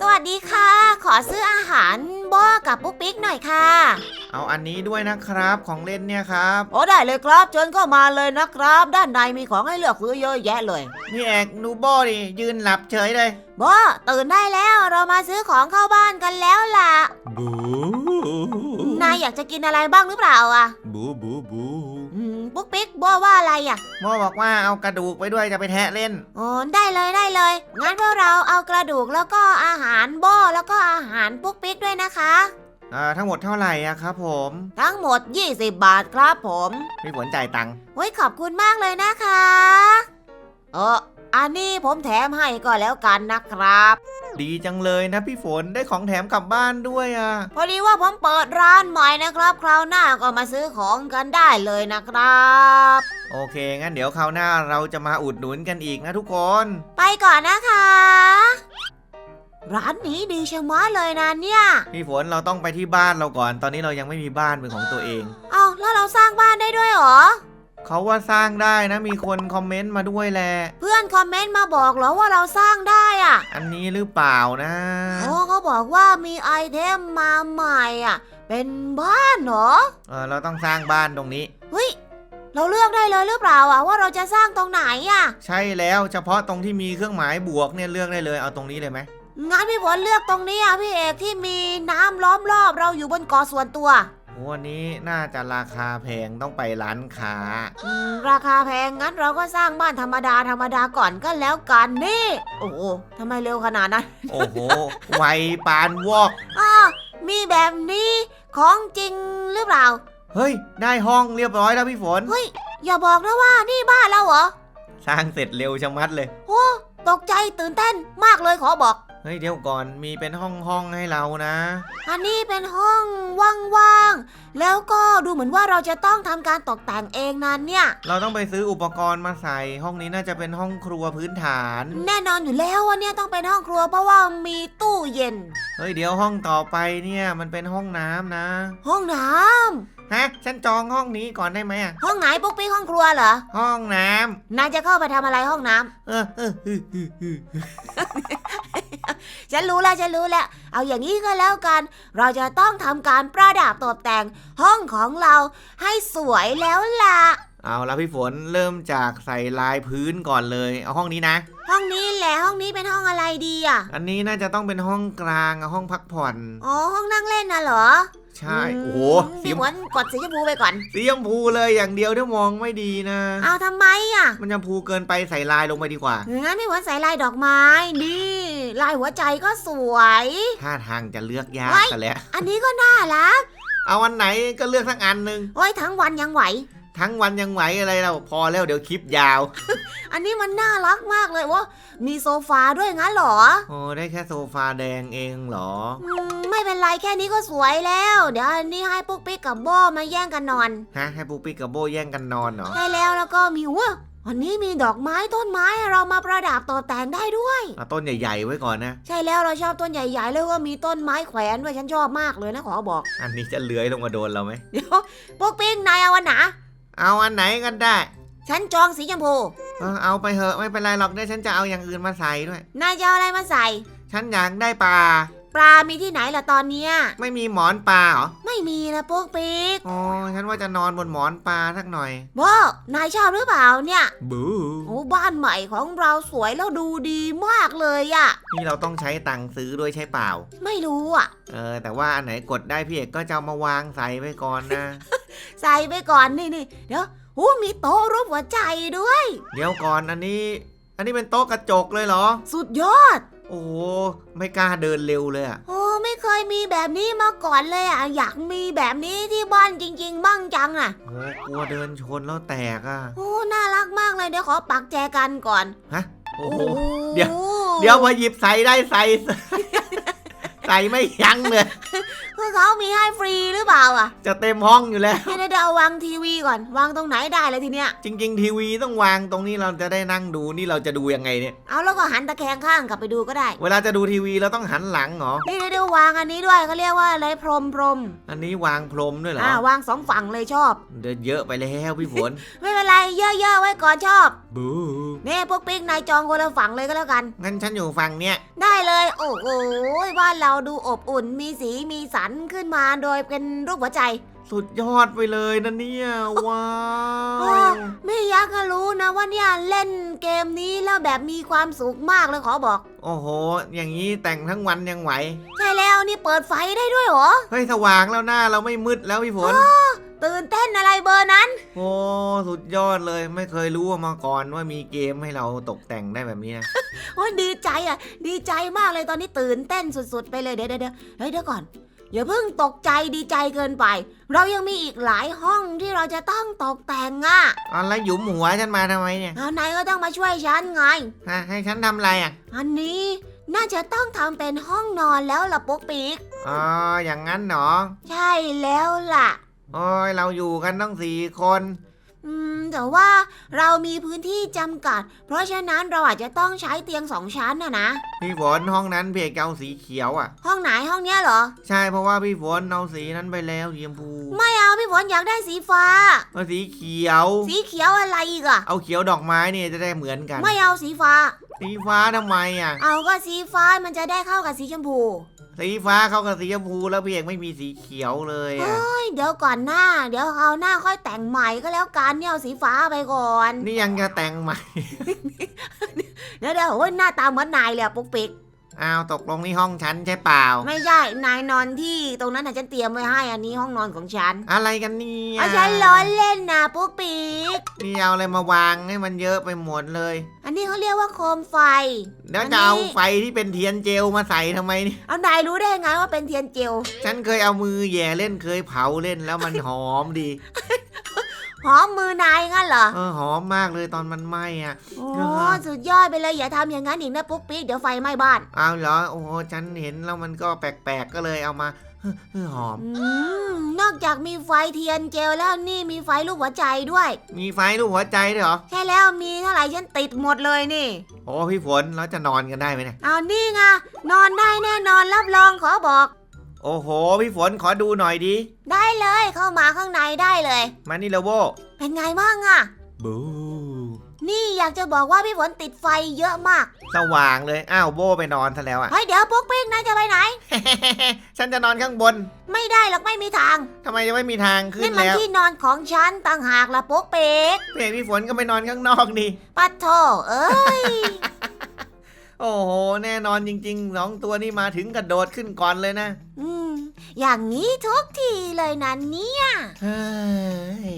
สวัสดีค่ะ ขอซื้ออาหารโบกับปุ๊กปิ๊กหน่อยค่ะ เอาอันนี้ด้วยนะครับของเล่นเนี่ยครับ โอ้ได้เลยครับเชิญเข้ามาเลยนะครับ ด้านในมีของให้เลือกซื้อเยอะแยะเลยพี่เอกนูโบดิยืนหลับเฉยเลยโบตื่นได้แล้วเรามาซื้อของเข้าบ้านกันแล้วล่ะ บู นายอยากจะกินอะไรบ้างหรือเปล่าอะ บูบูบูอืม ปุ๊กปิ๊กโบว่าอะไรอะโมบอกว่าเอากระดูกไปด้วยจะไปแทะเล่น โอ้ได้เลยได้เลย งั้นพวกเราเอากระดูกแล้วก็อาหารโบแล้วก็อาหารปุ๊กปิ๊กด้วยนะคะอ่าทั้งหมดเท่าไหร่อะครับผมทั้งหมด 20 บาทครับผม พี่ฝนจ่ายตังค์ โอ้ยขอบคุณมากเลยนะคะ เออ อันนี้ผมแถมให้ก็แล้วกันนะครับ ดีจังเลยนะพี่ฝนได้ของแถมกลับบ้านด้วยอะพอดีว่าผมเปิดร้านใหม่นะครับ คราวหน้าก็มาซื้อของกันได้เลยนะครับ โอเค งั้นเดี๋ยวคราวหน้าเราจะมาอุดหนุนกันอีกนะทุกคน ไปก่อนนะคะ ร้านนี้ดีชะมัดเลยนะเนี่ย พี่ฝนเราต้องไปที่บ้านเราก่อน ตอนนี้เรายังไม่มีบ้านเป็นของตัวเอง เอาแล้วเราสร้างบ้านได้ด้วยเหรอ เขาว่าสร้างได้นะมีคนคอมเมนต์มาด้วยแหละ เพื่อนคอมเมนต์มาบอกเหรอว่าเราสร้างได้อะอันนี้หรือเปล่านะโอ้เขาบอกว่ามีไอเทมมาใหม่อะ เป็นบ้านเหรอ เออเราต้องสร้างบ้านตรงนี้ เฮ้ย เราเลือกได้เลยหรือเปล่าอะว่าเราจะสร้างตรงไหนอะ ใช่แล้วเฉพาะตรงที่มีเครื่องหมายบวกเนี่ยเลือกได้เลยเอาตรงนี้เลยไหมงั้นพี่ฝนเลือกตรงนี้อะพี่เอกที่มีน้ำล้อมรอบเราอยู่บนเกาะส่วนตัว โอ้อันนี้น่าจะราคาแพงต้องไปร้านค้า อืมราคาแพงงั้นเราก็สร้างบ้านธรรมดาธรรมดาก่อนก็แล้วกันนี่ โอ้โหทำไมเร็วขนาดนั้นโอ้โห ไวปานวอก อ้อมีแบบนี้ของจริงหรือเปล่า เฮ้ย ได้ห้องเรียบร้อยแล้วพี่ฝน เฮ้ย อย่าบอกนะว่านี่บ้านเราเหรอ สร้างเสร็จเร็วชะมัดเลย โอ้ตกใจตื่นเต้นมากเลยขอบอก เฮ้ยเดี๋ยวก่อนมีเป็นห้องห้องๆให้เรานะ อันนี้เป็นห้องว่างๆ แล้วก็ดูเหมือนว่าเราจะต้องทำการตกแต่งเองนั้นเนี่ย เราต้องไปซื้ออุปกรณ์มาใส่ ห้องนี้น่าจะเป็นห้องครัวพื้นฐาน แน่นอนอยู่แล้วว่าเนี่ยต้องเป็นห้องครัวเพราะว่ามีตู้เย็น เฮ้ยเดี๋ยวห้องต่อไปเนี่ยมันเป็นห้องน้ำนะ ห้องน้ฮะฉันจองห้องนี้ก่อนได้ไหมอะำห้องไหนปุ๊กปิ๊กห้องครัวเหรอ ห้องน้นายจะเข้าไปทำอะไรห้องน้ำำเออเออเออเออเออ ฉันรู้แล้วฉันรู้แล้ว เอาอย่างนี้ก็แล้วกัน เราจะต้องทำการประดับตกแต่งห้องของเราให้สวยแล้วล่ะ เอาละพี่ฝนเริ่มจากใส่ลายพื้นก่อนเลย เอาห้องนี้นะ ห้องนี้แหละห้องนี้เป็นห้องอะไรดีอะ อันนี้น่าจะต้องเป็นห้องกลางอะห้องพักผ่อน อ๋อห้องนั่งเล่นน่ะเหรอ ใช่มโอ้โหสีพี่หวนกดสีชมพูไปก่อนสีชมพูเลยอย่างเดียวถ้ามองไม่ดีนะ เอาทำไมอะมันชมพูเกินไปใส่ลายลงไปดีกว่า งั้นพี่หวนใส่ลายดอกไม้นี่ลายหัวใจก็สวย ท่าทางจะเลือกยากไว้กันแล้ว อันนี้ก็น่ารักเอาวันไหนก็เลือกสักอันหนึ่งโอ้ยทั้งวันยังไหว ทั้งวันยังไหวอะไรเราพอแล้วเดี๋ยวคลิปยาว อันนี้มันน่ารักมากเลยว่ามีโซฟาด้วยงั้นเหรอ โอ้ได้แค่โซฟาแดงเองเหรออืมไม่เป็นไรแค่นี้ก็สวยแล้ว เดี๋ยวอันนี้ให้ปุ๊กปิ๊กกับโบมาแย่งกันนอน ฮะให้ปูปี้กับโบแย่งกันนอนเหรอ ใช่แล้วแล้วก็มีว้าอันนี้มีดอกไม้ต้นไม้ให้เรามาประดับตกแต่งได้ด้วย เอาต้นใหญ่ๆไว้ก่อนนะ ใช่แล้วเราชอบต้นใหญ่ๆเลยว่ามีต้นไม้แขวนด้วยฉันชอบมากเลยนะขอบอก อันนี้จะเลื้อยลงมาโดนเราไหมเดี๋ยวปุ๊กปิ๊กนายเอาวันไหน เอาอันไหนกันได้ ฉันจองสีชมพู เออเอาไปเถอะไม่เป็นไรหรอกเดี๋ยวฉันจะเอาอย่างอื่นมาใส่ด้วย นายจะเอาอะไรมาใส่ ฉันอยากได้ปลา ปลามีที่ไหนล่ะตอนเนี้ย ไม่มีหมอนปลาเหรอ ไม่มีนะปุ๊กปิ๊กอ๋อ ฉันว่าจะนอนบนหมอนปลาสักหน่อย โบนายชอบหรือเปล่าเนี่ย บูโอ้บ้านใหม่ของเราสวยแล้วดูดีมากเลยอะนี่เราต้องใช้ตังค์ซื้อด้วยใช่เปล่า ไม่รู้อะเออ แต่ว่าอันไหนกดได้พี่เอกก็จะเอามาวางใส่ไว้ก่อนนะ ใส่ไปก่อนนี่นี่เดี๋ยวโอ้มีโต๊ะรูปหัวใจด้วย เดี๋ยวก่อนอันนี้ อันนี้เป็นโต๊ะกระจกเลยเหรอ สุดยอด โอ้โหไม่กล้าเดินเร็วเลยอะโอ้ไม่เคยมีแบบนี้มาก่อนเลยอะอยากมีแบบนี้ที่บ้านจริง ๆ บ้างจังอะโอ้กลัวเดินชนแล้วแตกอะโอ้น่ารักมากเลยเดี๋ยวขอปักแจกันก่อนฮะ โอ้โหโอ้เดี๋ยว เดี๋ยวพอหยิบใส่ได้ใส่ ใส่ไม่ยั้งเลยคือเขามีให้ฟรีหรือเปล่าอะจะเต็มห้องอยู่แล้ว เดี๋ยวเดี๋ยวเอาวางทีวีก่อน วางตรงไหนได้เลยทีเนี้ย จริง ๆ ทีวีต้องวางตรงนี้เราจะได้นั่งดูนี่เราจะดูยังไงเนี่ย เอาแล้วก็หันตะแคงข้างกลับไปดูก็ได้ เวลาจะดูทีวีเราต้องหันหลังเหรอ นี่เดี๋ยววางอันนี้ด้วยเขาเรียกว่าอะไรพรมพรมอันนี้วางพรมด้วยเหรออ่าวางสองฝั่งเลยชอบ เดินเยอะไปแล้วพี่ฝน ไม่เป็นไรเยอะๆไว้ก่อนชอบบูนี่พวกปิ๊กนายจองคนละฝั่งเลยก็แล้วกัน งั้นฉันอยู่ฝั่งเนี้ย ได้เลย โอ้โหบ้านเราดูอบอุ่นมีสีมีสันขึ้นมาโดยเป็นรูปหัวใจ สุดยอดไปเลยนะเนี่ยว้าโอ้วไม่อยากจะรู้นะว่าเนี่ยเล่นเกมนี้แล้วแบบมีความสุขมากเลยขอบอก โอ้โห อย่างนี้แต่งทั้งวันยังไหว ใช่แล้วนี่เปิดไฟได้ด้วยเหรอ เฮ้ย สว่างแล้วหน้าเราไม่มืดแล้วพี่ฝนตื่นเต้นอะไรเบอร์นั้นโอ้ สุดยอดเลยไม่เคยรู้มาก่อนว่ามีเกมให้เราตกแต่งได้แบบเนี้ยโอ้ยดีใจอะ ดีใจมากเลยตอนนี้ตื่นเต้นสุด ๆ ไปเลยเดี๋ยวเดี๋ยวเดี๋ยวเฮ้ยเดี๋ยวก่อนอย่าเพิ่งตกใจดีใจเกินไป เรายังมีอีกหลายห้องที่เราจะต้องตกแต่งอะอะไรหยุมหัวฉันมาทำไมเนี่ยเอานายก็ต้องมาช่วยฉันไง ฮะให้ฉันทำอะไรอะอันนี้น่าจะต้องทำเป็นห้องนอนแล้วล่ะปุ๊กปิ๊กอ๋ออย่างนั้นเหรอใช่แล้วล่ะ โอ้ยเราอยู่กันต้องสี่คนอืม แต่ว่าเรามีพื้นที่จำกัด เพราะฉะนั้นเราอาจจะต้องใช้เตียงสองชั้นนะนะ พี่ฝนห้องนั้นเพียกเอาสีเขียวอะ ห้องไหนห้องเนี้ยเหรอ ใช่เพราะว่าพี่ฝนเอาสีนั้นไปแล้วสีชมพูไม่เอาพี่ฝนอยากได้สีฟ้า เอาสีเขียว สีเขียวอะไรอีกอะเอาเขียวดอกไม้เนี่ยจะได้เหมือนกัน ไม่เอาสีฟ้า สีฟ้าทำไมอะ เอาก็สีฟ้ามันจะได้เข้ากับสีชมพู สีฟ้าเข้ากับสีชมพูแล้วพี่เอกไม่มีสีเขียวเลยอะเฮ้ยเดี๋ยวก่อนหน้า เดี๋ยวเอาหน้าค่อยแต่งใหม่ก็แล้วกันเนี่ยเอาสีฟ้าไปก่อนนี่ยังจะแต่งใหม่ เดี๋ยวเดี๋ยวโอ้ยหน้าตาเหมือนนายเลยอะปุ๊กปิ๊ก อ้าวตกลงนี่ห้องฉันใช่เปล่า ไม่ใช่ นายนอนที่ตรงนั้นน่ะฉันเตรียมไว้ให้ อันนี้ห้องนอนของฉันอะไรกันเนี่ยเอาฉันล้อเล่นนะปุ๊กปิ๊ก นี่เอาอะไรมาวางให้มันเยอะไปหมดเลย อันนี้เขาเรียกว่าโคมไฟแล้วอันนี้จะเอาไฟที่เป็นเทียนเจลมาใส่ทำไมเนี่ยเอานายรู้ได้ไงว่าเป็นเทียนเจล ฉันเคยเอามือแหย่เล่นเคยเผาเล่นแล้วมันหอมดี หอมมือนายงั้นเหรอเออหอมมากเลยตอนมันไหม้อะ โอ้อ่าฮะสุดยอดไปเลยอย่าทำอย่างนั้นอีกนะปุ๊กปิ๊กเดี๋ยวไฟไหม้บ้านเอาเหรอโอ้โหฉันเห็นแล้วมันก็แปลกๆก็เลยเอามาเฮ้อเฮ้อหอม อืมนอกจากมีไฟเทียนเจลแล้วนี่มีไฟลูกหัวใจด้วย มีไฟรูปหัวใจด้วยเหรอ ใช่แล้วมีเท่าไหร่ฉันติดหมดเลยนี่ โอ้พี่ฝนเราจะนอนกันได้ไหมเนี่ยเอานี่ไงนอนได้แน่นอนรับรองขอบอก โอ้โห พี่ฝนขอดูหน่อยดิได้เลยเข้ามาข้างในได้เลย มานี่เลโวเป็นไงบ้างอะบูนี่อยากจะบอกว่าพี่ฝนติดไฟเยอะมากสว่างเลย อ้าวโบไปนอนซะแล้วอะเฮ้ยเดี๋ยวปุ๊กปิ๊กนายจะไปไหน ฉันจะนอนข้างบนไม่ได้หรอกไม่มีทางทำไมจะไม่มีทางขึ้นี่นมันแล้วที่นอนของฉันต่างหากละปุ๊กปิ๊ก เพพี่ฝนก็ไปนอนข้างนอกนี่ปัดโถเอ้ย โอ้โห แน่นอนจริงๆสองตัวนี้มาถึงกระโดดขึ้นก่อนเลยนะอืม อย่างนี้ทุกทีเลยนะเนี่ย เฮ้ย